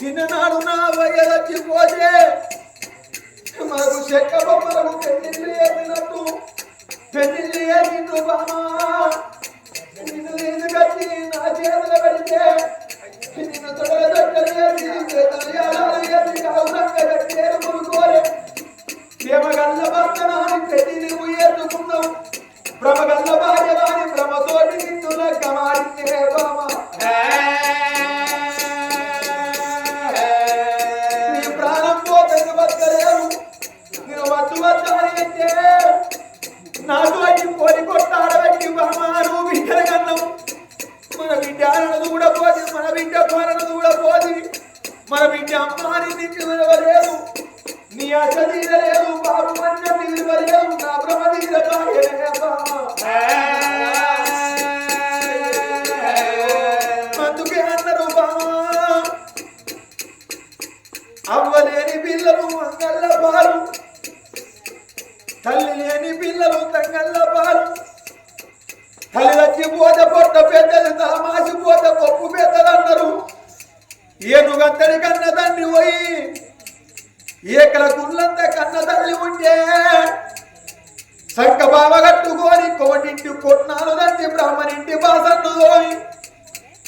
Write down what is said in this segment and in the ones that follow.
చిన్ననాడు నా వయ్యలకి పోతే మాకు చెక్క బొమ్మలకు పెళ్ళిళ్ళు ఏమినట్టు పెళ్ళిళ్ళు వేసిండు బామా. నిన్ను కట్టి నా చేతులు పెడితే నిన్ను తొడల దొక్కలేసి చేతులు వేసి అవసరంగా కట్టేరు కొనుక్కోలే. ప్రేమగల్ల భర్తనాన్ని పెళ్ళి నువ్వు ఎత్తుకున్నావు భ్రమగల్ల భార్యవాని భ్రమతోటి నిన్ను నాతో పోలి కొట్టాడబెట్టి బామారు బిడ్డల కన్నావు మన బిడ్డ ఆనదు కూడా పోది మన బిడ్డ కోరనదు కూడా పోది. మన బిడ్డ అమ్మాని నీకు విలువలేదు నీ అచ్చ తీరలేదు బాబు అన్న విలువలేదు నా భ్రమ అందుకే అన్నారు బామా అవ్వలేని పిల్లలు అంగళ్ళ పాలు. తల్లి లేని పిల్లలు తంగళ్ళ పాలు. తల్లి పోత పొట్ట పెద్దలు తలమాసిపోతే పప్పు పెద్దలు అన్నారు ఏనుగంతడి కన్న తండ్రి పోయి ఏకల గుళ్ళంత కన్న తల్లి ఉంటే సంక బావ కట్టుకొని కోటింటి కొట్నాలు తండ్రి బ్రాహ్మణింటి బాసన్ను పోయి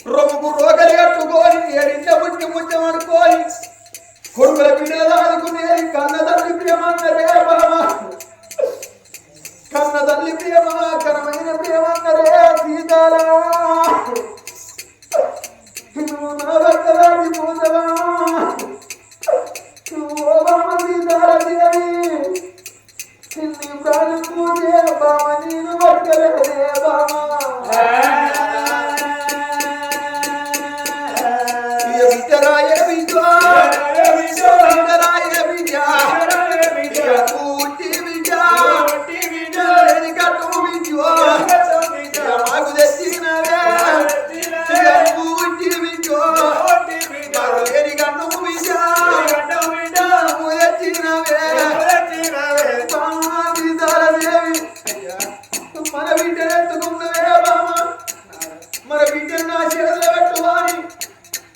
రొమ్ముకు రోగలి కట్టుకొని ఏడింట ముట్టి ముచ్చమనుకోని కొడుకుల బిడ్డలు దాదుకునేది కన్న తల్లి ప్రేమన్నరే బామ కన్న తల్లి ప్రియమా కరమైన ప్రియమన్నరే సీతారా. నువ్వు నా భక్తరాజి పోతవా నువ్వు బామ సీతారా దేవి నీ ప్రాణం పూజే బామ నేను భక్తలే బామా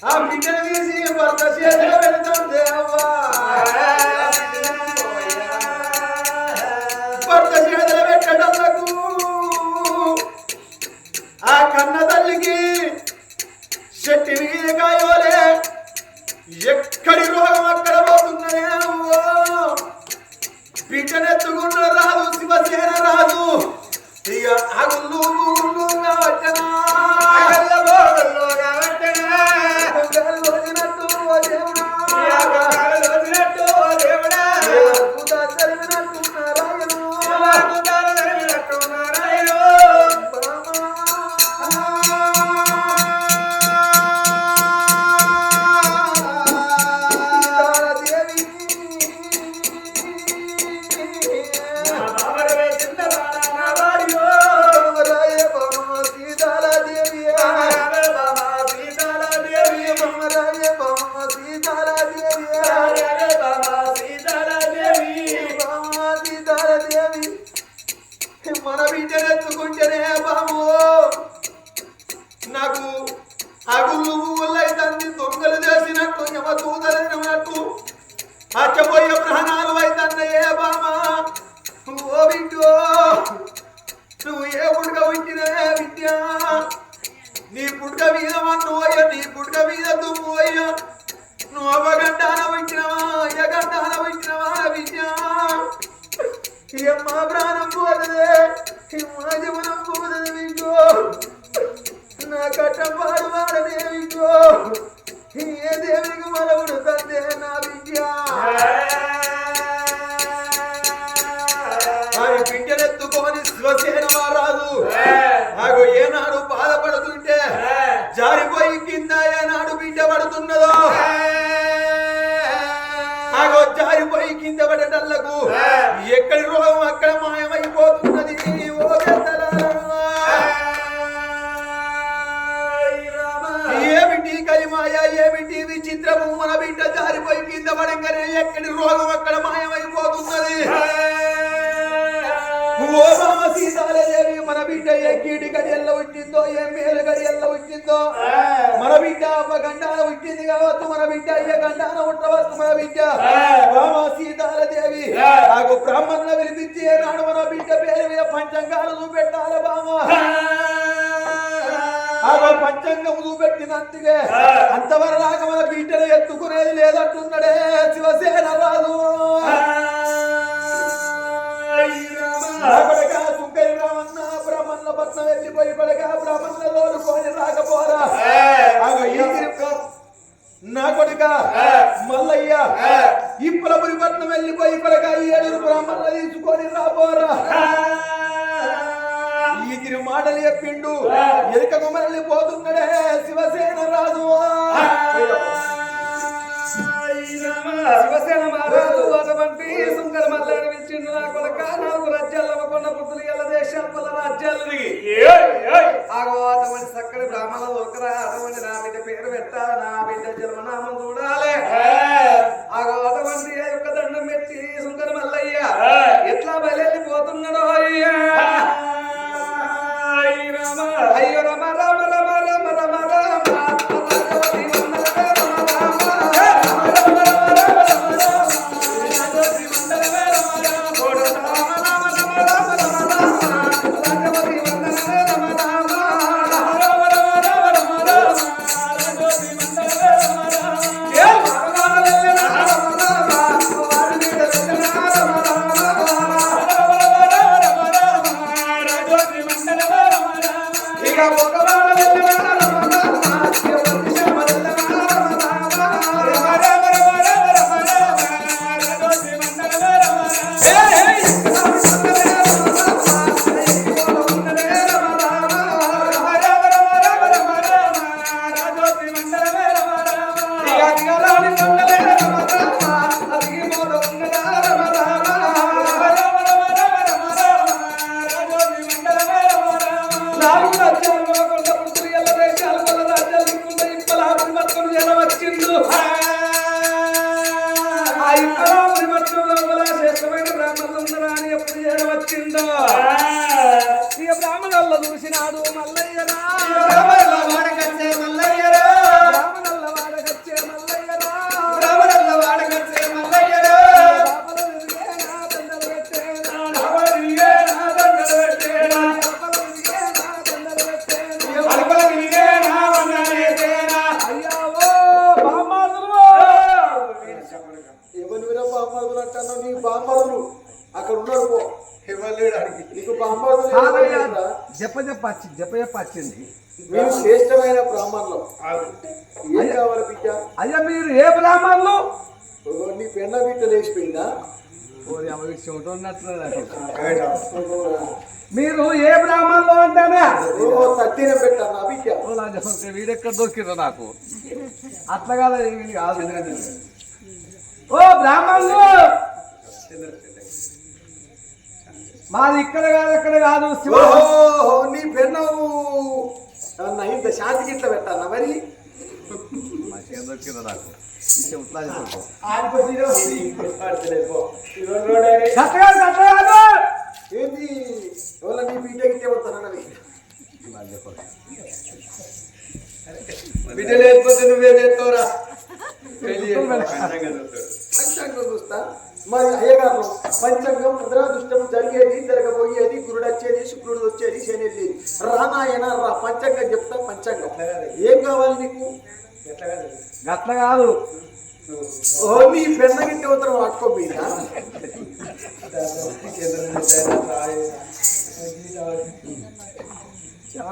ఆ బిడ్డను తీసి భర్త చేతిలో ఎక్కడి రోగం అక్కడ మాయమైపోతున్నది ఓ. ఏమిటి కలిమాయ ఏమిటి విచిత్రము మన బిడ్డ జారిపోయి కింద పడంగానే? ఎక్కడి రోగం అక్కడ గడియల్లో వచ్చిందో ఏ మేలు గడియల్లో వచ్చిందో మన బిడ్డ ఒక గండాన వచ్చింది కావచ్చు మన బిడ్డ ఏ గండాన ఉండవచ్చు మన బిడ్డ. రామ సీతాలదేవి నాకు బ్రాహ్మణుల వినిపించి ఏనాడు మన బిడ్డ పేరు మీద పంచంగాలు చూపెట్టాలి బామ పంచంగం చూపెట్టినందుకే అంతవరదాకా మన బిడ్డను ఎత్తుకునేది లేదంటున్నాడే శివసేన రాదు బ్రాహ్మణుల పట్నం వెళ్ళిపోయి పడక బ్రాహ్మణుల తోలుకొని రాకపోరా. నా కొడుక మల్లయ్య ఇప్పలపురి పట్నం వెళ్ళిపోయి పడక ఈ ఏడుగురు బ్రాహ్మణులు తీసుకొని రాబోరా ఈ తిరు మాటలు చెప్పిండు. ఎరుక గుమ్మరల్లి పోతున్నాడే శివసేన రాజు. శివసేన మహారాజు అటువంటి సుందర మల్లాడి విచ్చిండు నా కొడక పుత్రులు గల దేశాలు పల రాజ్యాలు అటువంటి చక్కని బ్రాహ్మణ ఒకరా అటువంటి నా బిడ్డ పేరు పెట్టాలి నా బిడ్డ జన్మనామం చూడాలి. ఆగో అటువంటి ఆ యొక్క దండం పెట్టి సుందర మల్లయ్య ఎట్లా బయలుపోతున్నాడో అయ్యా. అయ్యో రమ మీరు ఏ బ్రాహ్మణులు అంటారా వీడెక్కడ దొరికిందో నాకు? అట్లా కాదు ఓ బ్రాహ్మణులు! మాది ఇక్కడ కాదు అక్కడ కాదు. నీ పెన్ను అన్న ఇంత శాంతికి ఇట్లా పెట్టానా మరి? దొరికిందో నాకు. కాదు. ఎవరు నీ బిడ్డ గిట్టే వస్తానన్నది. బిడ్డ లేకపోతే నువ్వే చేస్తావురా? పంచాంగం చూస్తా. మరి అయ్యగారు పంచాంగం ప్రధాదృష్టం జరిగేది జరగబోయేది గురుడు వచ్చేది శుక్రుడు వచ్చేది శని వెళ్ళేది రానాయన రా పంచాంగం చెప్తా పంచాంగం ఏం కావాలి నీకు గట్ల కాదు. ఓ నీ పెన్న గిట్టే ఉత్తరం పట్టుకోపోయినా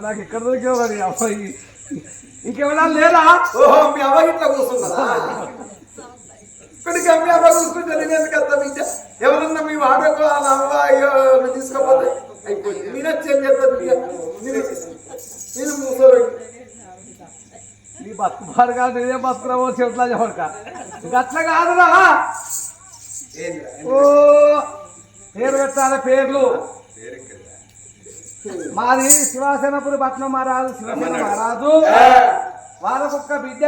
నాకు ఎక్కడ దొరికావు మరి అబ్బాయి? ఇంకెవరా లేరా ఓహో మీ అవ్వ గిట్ల కూర్చున్నదా? ఇక్కడికి మీ అవ్వ కూర్చుంటే నేను ఎందుకు వస్తా బిడ్డ ఎవరన్నా మీ వాడకు అయ్యో నువ్వు తీసుకోపోతే అయిపోయింది. చేస్తా బిడ్డ నేను నేను మూసలో నీ బతుకు పాడు కాదు నేనే బతుకురావో చెట్లా కాదురా. ఓ పేరు పెట్టాలి పేర్లు? మాది శివాసేనపురి పట్నం మహారాజు శివసేన మహారాజు. వాళ్ళకొక్క బిడ్డ.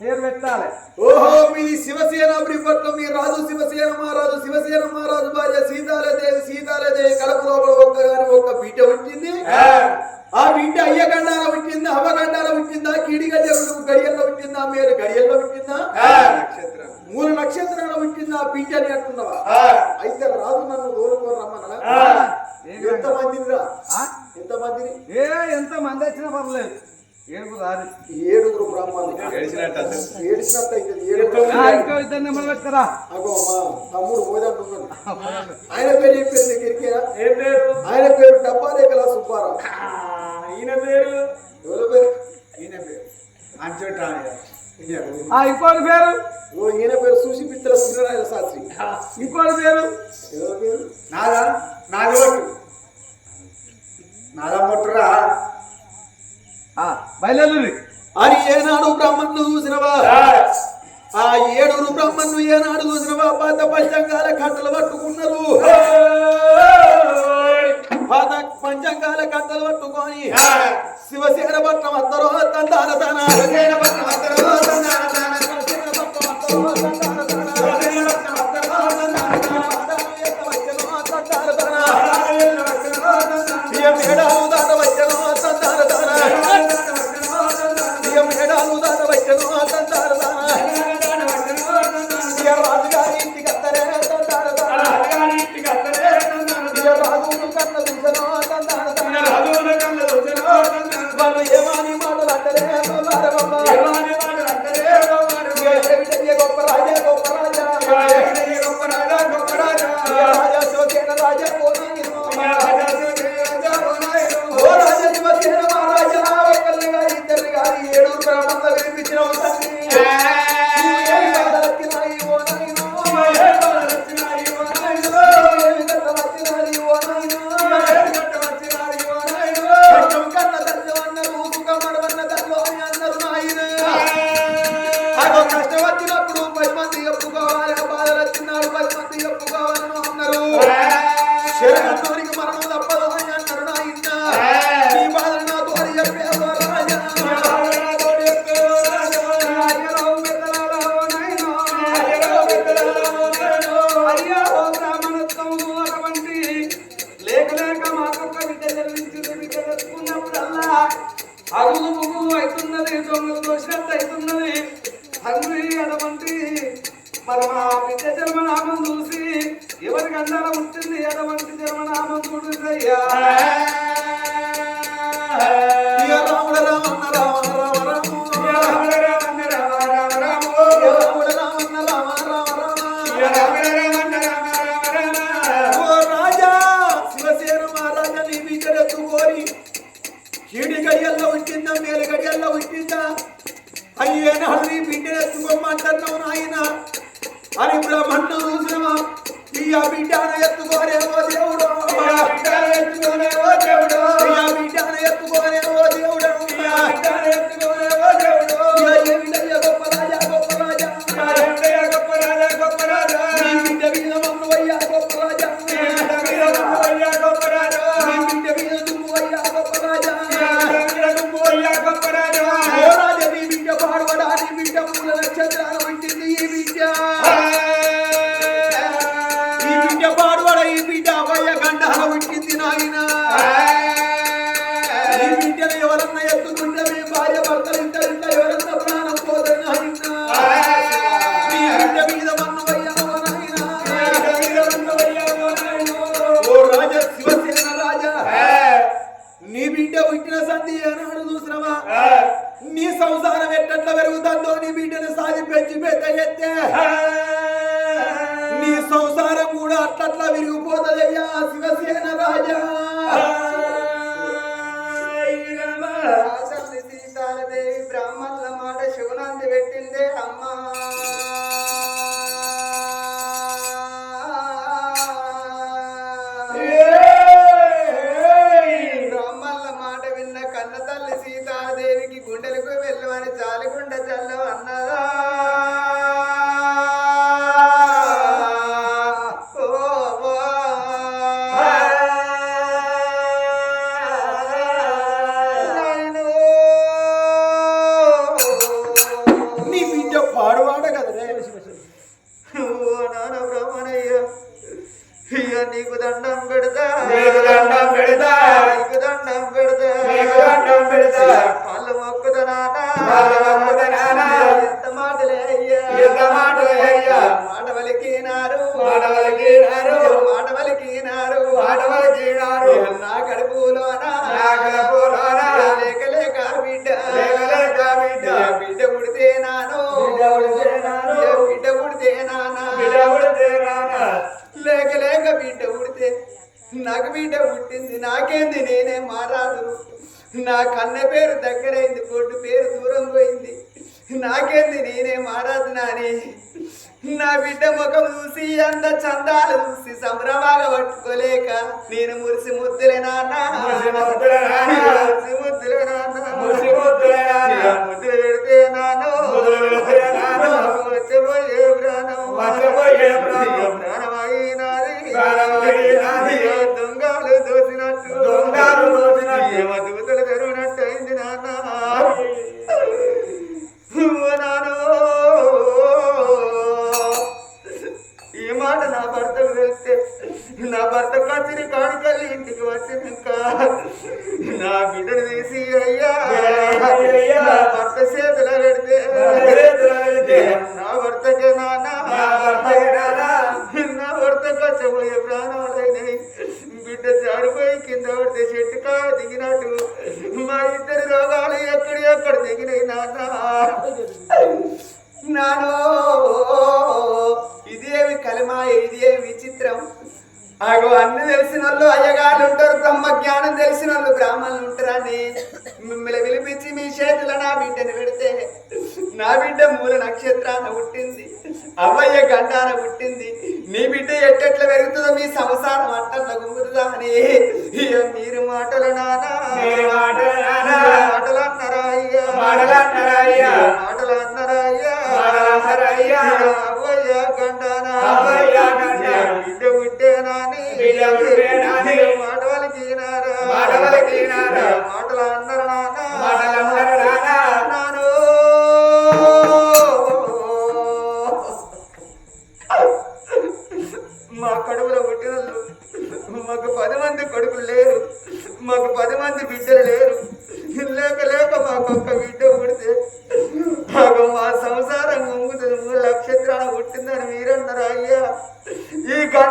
నెరవేర్చాలి ఓహో మీది శివసేన బ్రిపట్నం మీ రాజు శివసేన మహారాజు శివసేన మహారాజు భార్య సీతాలదేవి సీతాలదేవి కడప లోపల ఒక్క గారి ఒక్క బిడ్డ వచ్చింది ఆ. పీట అయ్య గండాల పుట్టిందా అవ్వ గండాల పుట్టిందా కిడిగడ్డ గడియల్లో పుట్టిందా మీరు గడియల్లో పుట్టిందా? నక్షత్రం. మూల నక్షత్రంలో పుట్టిందా బిడ్డ అని అంటున్నావా? అయితే రాజు నన్ను దూరం రమ్మన్నా ఎంత మందిని ఎంత మందిని ఏ ఎంత మంది వచ్చినా పర్లేదు. ఏడుగురు ఏడుగురు బ్రాహ్మణులు. ఏడిచినట్టు ఏడిచినట్టు అవుతుంది ఏడుగురు ఇద్దరు అగో మా తమ్ముడు పోదంటున్నాడు ఆయన పేరు ఏం పేరు దగ్గరికేనా ఏం పేరు? ఆయన పేరు డబ్బాలేకల సుబ్బారావు. ఈయన పేరు? ఎవరి పేరు? ఈయన పేరు. అంచోట ఇంకోటి పేరు? ఓ ఈయన పేరు చూసి పిత్తల సుందరరాజ శాస్త్రి. ఇంకోటి పేరు? ఎవరి పేరు? నాదా? నాగవట్టు నాదా మొట్టురా బయలుదేరి. అది ఏనాడు బ్రాహ్మణులు చూసినవా ఆ ఏడుగురు బ్రాహ్మణులు ఏనాడు చూసినవా? పాత పంచంగాల కట్టలు పట్టుకున్నారు. పాత పంచంగాల కట్టలు పట్టుకొని శివసేన పట్నం అందరూ తందాన తన? శివసేన పట్నం అత్తరో తందాన బిడ్డ జన్మనామం చూసి ఎవరికి అందాల ఉంటుంది ఎడవంటి జన్మనామం చూడుందయ్యా రాముల రామన్న రామ రామ రామ. రామన్న రామ రామ రామ. రాముల రామన్న రామ రామ రామ. రాముల రామన్న రామ రామ రామ. ఓ రాజా మేలు గడియల్లో ఉంటుందా అయ్యేనాడు నీ బిడ్డనెత్తుకోమంటున్నావు నాయన. అని బ్రహ్మణ్ణు చూసినవా? నీ బిడ్డను ఎత్తుకోలేమో దేవుడు ఎత్తుకోరే కన్న పేరు దగ్గరైంది బొడ్డు పేరు దూరం పోయింది. నాకేంది నేనే మారాదు నాని నా బిడ్డ ముఖం చూసి అంత చందాలు చూసి సంభ్రమాగా పట్టుకోలేక నేను మురిసి ముద్దులే నాన్న. ముద్దులే నాన్న.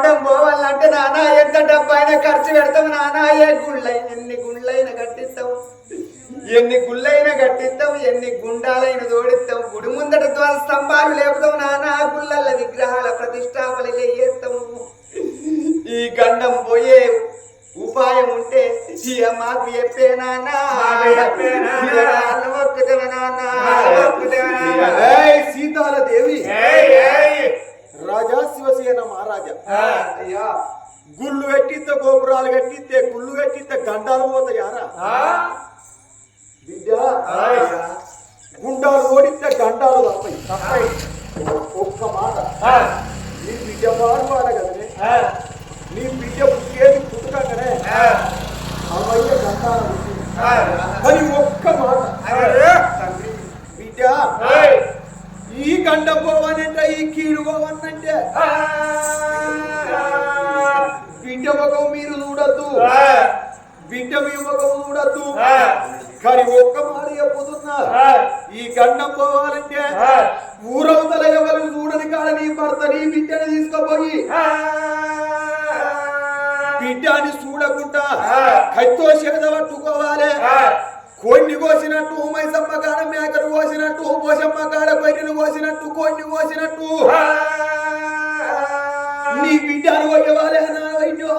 మనం పోవాలంటే నానా ఎంత డబ్బు అయినా ఖర్చు పెడతాం నానా ఏ గుళ్ళైన ఎన్ని గుళ్ళైనా కట్టిస్తాం. ఎన్ని గుళ్ళైనా కట్టిస్తాం ఎన్ని గుండాలైన తోడిస్తాం. గుడి ముందట ద్వార స్తంభాలు లేపుతాం నానా గుళ్ళల్ల విగ్రహాల ప్రతిష్టాపలు చేస్తాము ఈ గండం పోయే ఉపాయం ఉంటే ఇక మాకు చెప్పేనా సీతాల దేవి. రాజా శివసేన మహారాజా. గుళ్ళు కట్టిస్తే గోపురాలు కట్టిస్తే గుళ్ళు కట్టిస్తే గండాలు పోతాయారా బిడ్డ బిడ్డ అని చూడకుండా కత్తో చెడదబట్టుకోవాలి కోడిని కోసినట్టు మైసమ్మ కాడ మేకలు కోసినట్టు మోసమ్మ కాడ బయటను కోసినట్టు కోడిని కోసినట్టు. నీ బిడ్డను కొట్టవాలి నా అయ్యో